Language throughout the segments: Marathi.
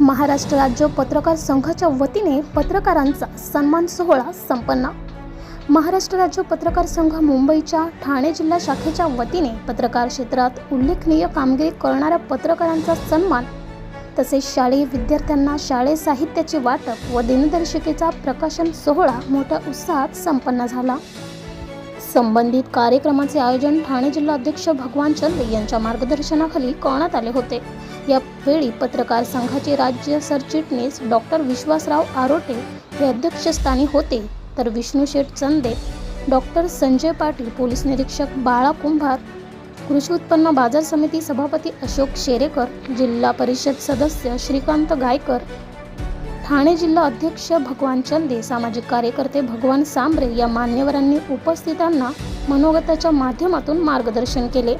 महाराष्ट्र राज्य पत्रकार संघाच्या वतीने पत्रकारांचा सन्मान सोहळा संपन्न. महाराष्ट्र राज्य पत्रकार संघ मुंबईच्या ठाणे जिल्हा शाखेच्या वतीने पत्रकार क्षेत्रात उल्लेखनीय कामगिरी करणाऱ्या पत्रकारांचा सन्मान तसेच शालेय विद्यार्थ्यांना शाळेय साहित्याचे वाटप व दिनदर्शिकेचा प्रकाशन सोहळा मोठ्या उत्साहात संपन्न झाला. संबंधित कार्यक्रमाचे आयोजन ठाणे जिल्हा अध्यक्ष भगवान चंद्र यांच्या मार्गदर्शनाखाली करण्यात आले होते. यावेळी पत्रकार संघाचे राज्य सरचिटणीस डॉक्टर विश्वासराव आरोटे हे अध्यक्षस्थानी होते. तर विष्णू शेठ चंदे डॉक्टर संजय पाटील पोलीस निरीक्षक बाळा कुंभार कृषी उत्पन्न बाजार समिती सभापती अशोक शेरेकर जिल्हा परिषद सदस्य श्रीकांत गायकर ठाणे जिल्हा अध्यक्ष भगवान चंदे सामाजिक कार्यकर्ते भगवान सांबरे या मान्यवरांनी उपस्थितांना मनोगताच्या माध्यमातून मार्गदर्शन केले.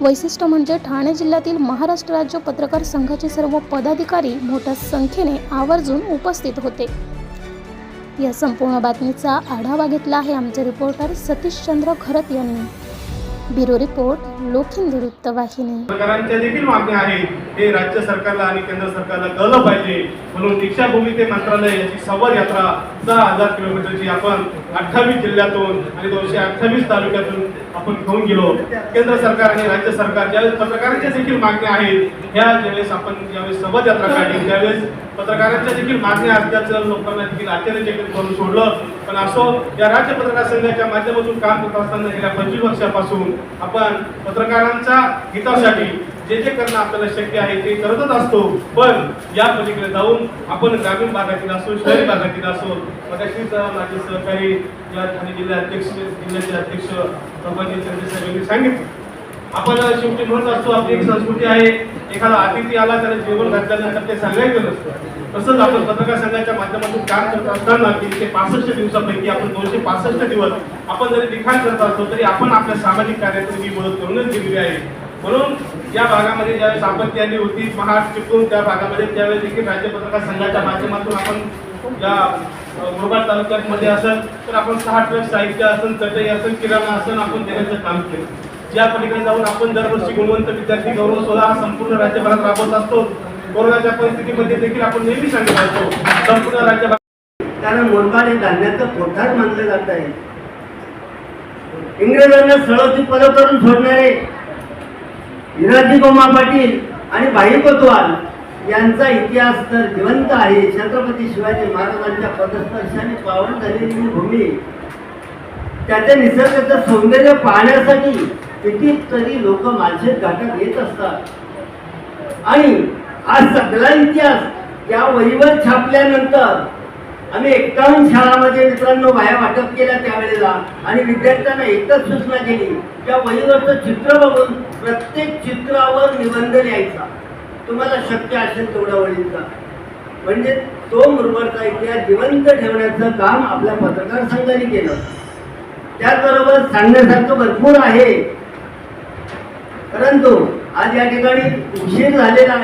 वैशिष्ट्य म्हणजे ठाणे जिल्ह्यातील महाराष्ट्र राज्य पत्रकार संघाचे सर्व पदाधिकारी मोठ्या संख्येने आवर्जून उपस्थित होते. या संपूर्ण बातमीचा आढावा घेतला आहे आमचे रिपोर्टर सतीशचंद्र खरत यांनी. ब्युरो रिपोर्ट लोखिंद वृत्तवाहिनी सरकारांच्या देखील मागण्या आहेत. हे राज्य सरकारला आणि केंद्र सरकारला कळलं पाहिजे. म्हणून दीक्षाभूमी ते मंत्रालय याची संवाद यात्रा सहा हजार किलोमीटरची आपण अठ्ठावीस जिल्ह्यातून आणि दोनशे अठ्ठावीस तालुक्यातून आपण घेऊन गेलो. केंद्र सरकार आणि राज्य सरकार ज्या पत्रकारांच्या देखील मागण्या आहेत ह्या ज्यावेळेस आपण ज्यावेळेस संवाद यात्रा काढली त्यावेळेस पत्रकारांच्या देखील मागण्या असल्याचं लोकांना देखील आश्चर्यचकित करून सोडलं. पण असो या राज्य पत्रकार संघाच्या माध्यमातून काम करत असताना गेल्या पंचवीस वर्षापासून आपण पत्रकारांच्या हितासाठी जे जे करणं आपल्याला शक्य आहे ते करतच असतो. पण या पलीकडे जाऊन आपण ग्रामीण भागातील असो शहरी भागातील असो मगाशीच माझे सहकारी या ठाणे जिल्हा अध्यक्ष जिल्ह्याचे अध्यक्ष प्रभाजी चंद्र यांनी सांगितलं. आपण शेवटी म्हणत असतो आपली एक संस्कृती आहे एखादा अतिथी आला त्याला जेवण घातल्यानंतर ते सांगायचं नसतं तसंच आपण पत्रकार संघाच्या माध्यमातून काम करत असताना तीनशे पासष्ट दिवसापैकी आपण दोनशे पासष्ट दिवस आपण जरी लिखाण करत असतो तरी आपण आपल्या सामाजिक कार्यातून ही मदत करूनच दिलेली आहे. म्हणून या भागामध्ये ज्यावेळेस आपत्ती आली होती महाराष्ट्र चिपळूण त्या भागामध्ये त्यावेळेस देखील राज्य पत्रकार संघाच्या माध्यमातून आपण या अ, मुरबाड तालुक्यामध्ये असेल तर आपण सहा ट्रक साहित्य असेल चटई असेल किराणा असेल आपण देण्याचं काम केलं. या पलीकडे जाऊन आपण दरवर्षी गुणवंत विद्यार्थी गौरव सोहळा संपूर्ण राज्यभरात राबवत असतो. कोरोनाच्या परिस्थितीमध्ये देखील आपण नेहमी सांगत असतो संपूर्ण राज्यभरात कारण मुरबाड हे धान्याचं कोठार मानलं जात आहे. इंग्रजांना सळोची पद करून सोडणारे हिराजी गोमा पाटील आणि भाई कोतवाल यांचा इतिहास तर जिवंत आहे. छत्रपती शिवाजी महाराजांच्या पदस्पर्शाने पावन झालेली भूमी त्याच्या निसर्गाचं सौंदर्य पाहण्यासाठी कितीतरी लोक माझे घाटात येत असतात. आणि आज सगळा इतिहास या वहीवर छापल्यानंतर आम्ही एकावन्न शाळामध्ये मित्रांनो वाया वाटप केल्या त्यावेळेला. आणि विद्यार्थ्यांना एकच सूचना केली त्या वहीवरचं चित्र बघून प्रत्येक चित्रावर निबंध लिहायचा. तुम्हाला शक्य असेल तेवढ्या वळीचा म्हणजे तो मुरबाडचा इतिहास जिवंत ठेवण्याचं काम आपल्या पत्रकार संघाने केलं. त्याचबरोबर सांगण्यासारखं भरपूर आहे. परंतु आज या ठिकाणी उशीर झालेला आहे